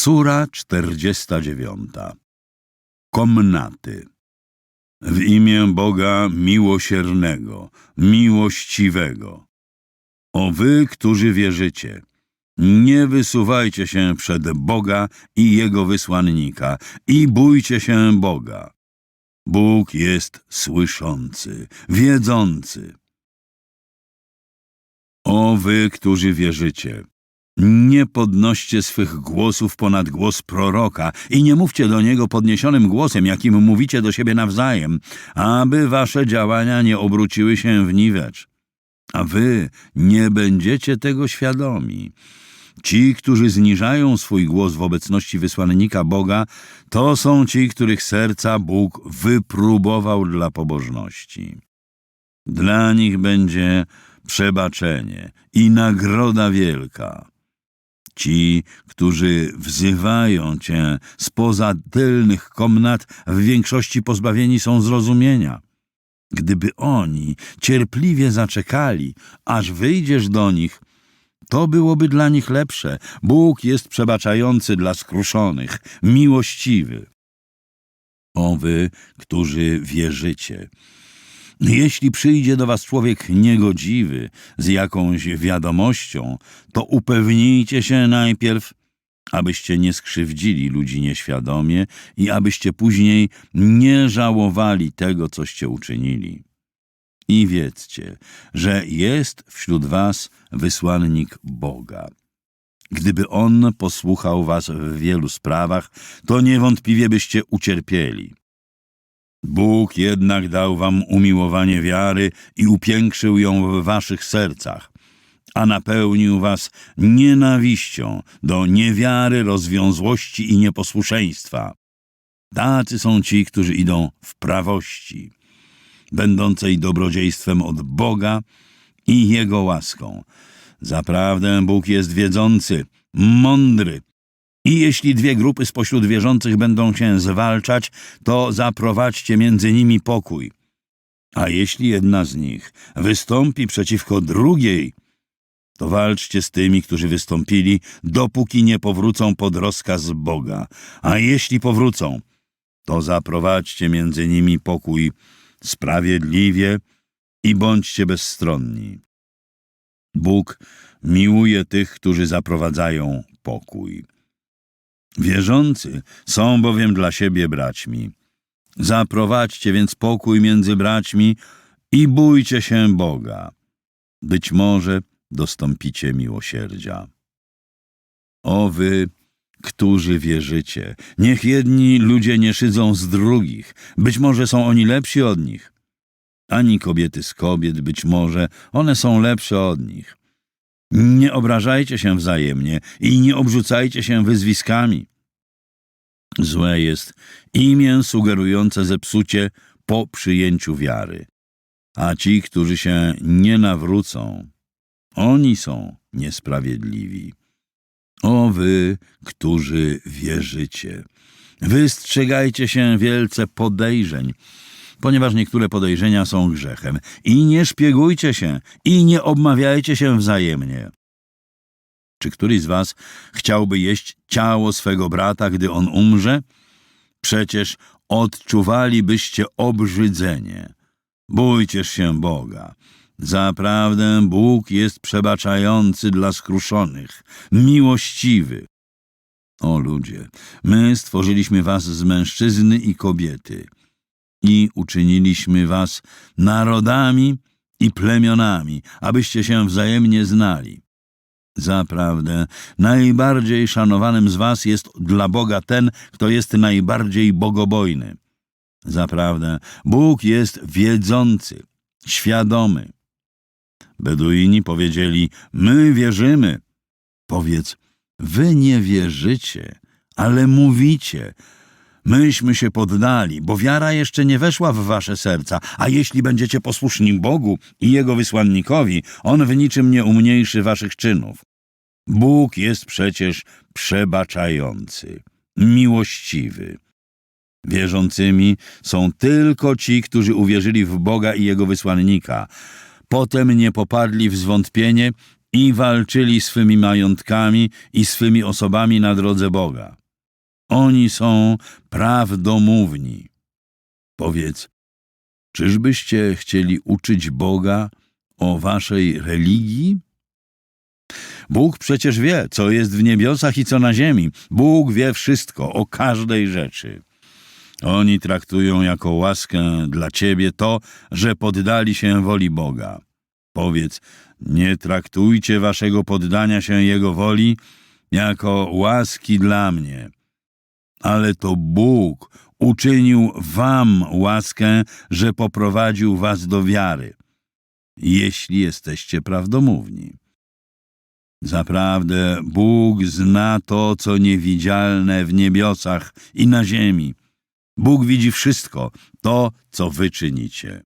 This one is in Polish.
Sura 49. Komnaty. W imię Boga miłosiernego, miłościwego. O wy, którzy wierzycie, nie wysuwajcie się przed Boga i Jego wysłannika i bójcie się Boga. Bóg jest słyszący, wiedzący. O wy, którzy wierzycie, nie podnoście swych głosów ponad głos proroka i nie mówcie do niego podniesionym głosem, jakim mówicie do siebie nawzajem, aby wasze działania nie obróciły się w niwecz. A wy nie będziecie tego świadomi. Ci, którzy zniżają swój głos w obecności wysłannika Boga, to są ci, których serca Bóg wypróbował dla pobożności. Dla nich będzie przebaczenie i nagroda wielka. Ci, którzy wzywają cię spoza tylnych komnat, w większości pozbawieni są zrozumienia. Gdyby oni cierpliwie zaczekali, aż wyjdziesz do nich, to byłoby dla nich lepsze. Bóg jest przebaczający dla skruszonych, miłościwy. O wy, którzy wierzycie, jeśli przyjdzie do was człowiek niegodziwy z jakąś wiadomością, to upewnijcie się najpierw, abyście nie skrzywdzili ludzi nieświadomie i abyście później nie żałowali tego, coście uczynili. I wiedzcie, że jest wśród was wysłannik Boga. Gdyby on posłuchał was w wielu sprawach, to niewątpliwie byście ucierpieli. Bóg jednak dał wam umiłowanie wiary i upiększył ją w waszych sercach, a napełnił was nienawiścią do niewiary, rozwiązłości i nieposłuszeństwa. Tacy są ci, którzy idą w prawości, będącej dobrodziejstwem od Boga i Jego łaską. Zaprawdę Bóg jest wiedzący, mądry, i jeśli dwie grupy spośród wierzących będą się zwalczać, to zaprowadźcie między nimi pokój. A jeśli jedna z nich wystąpi przeciwko drugiej, to walczcie z tymi, którzy wystąpili, dopóki nie powrócą pod rozkaz Boga. A jeśli powrócą, to zaprowadźcie między nimi pokój sprawiedliwie i bądźcie bezstronni. Bóg miłuje tych, którzy zaprowadzają pokój. Wierzący są bowiem dla siebie braćmi. Zaprowadźcie więc pokój między braćmi i bójcie się Boga. Być może dostąpicie miłosierdzia. O wy, którzy wierzycie, niech jedni ludzie nie szydzą z drugich, być może są oni lepsi od nich. Ani kobiety z kobiet, być może one są lepsze od nich. Nie obrażajcie się wzajemnie i nie obrzucajcie się wyzwiskami. Złe jest imię sugerujące zepsucie po przyjęciu wiary. A ci, którzy się nie nawrócą, oni są niesprawiedliwi. O wy, którzy wierzycie, wystrzegajcie się wielce podejrzeń, ponieważ niektóre podejrzenia są grzechem. I nie szpiegujcie się, i nie obmawiajcie się wzajemnie. Czy któryś z was chciałby jeść ciało swego brata, gdy on umrze? Przecież odczuwalibyście obrzydzenie. Bójcie się Boga. Zaprawdę Bóg jest przebaczający dla skruszonych, miłościwy. O ludzie, my stworzyliśmy was z mężczyzny i kobiety i uczyniliśmy was narodami i plemionami, abyście się wzajemnie znali. Zaprawdę, najbardziej szanowanym z was jest dla Boga ten, kto jest najbardziej bogobojny. Zaprawdę, Bóg jest wiedzący, świadomy. Beduini powiedzieli, my wierzymy. Powiedz, wy nie wierzycie, ale mówicie, Myśmy się poddali, bo wiara jeszcze nie weszła w wasze serca, a jeśli będziecie posłuszni Bogu i Jego wysłannikowi, On w niczym nie umniejszy waszych czynów. Bóg jest przecież przebaczający, miłościwy. Wierzącymi są tylko ci, którzy uwierzyli w Boga i Jego wysłannika. Potem nie popadli w zwątpienie i walczyli swymi majątkami i swymi osobami na drodze Boga. Oni są prawdomówni. Powiedz, czyżbyście chcieli uczyć Boga o waszej religii? Bóg przecież wie, co jest w niebiosach i co na ziemi. Bóg wie wszystko o każdej rzeczy. Oni traktują jako łaskę dla ciebie to, że poddali się woli Boga. Powiedz, nie traktujcie waszego poddania się Jego woli jako łaski dla mnie. Ale to Bóg uczynił wam łaskę, że poprowadził was do wiary, jeśli jesteście prawdomówni. Zaprawdę Bóg zna to, co niewidzialne w niebiosach i na ziemi. Bóg widzi wszystko, to, co wy czynicie.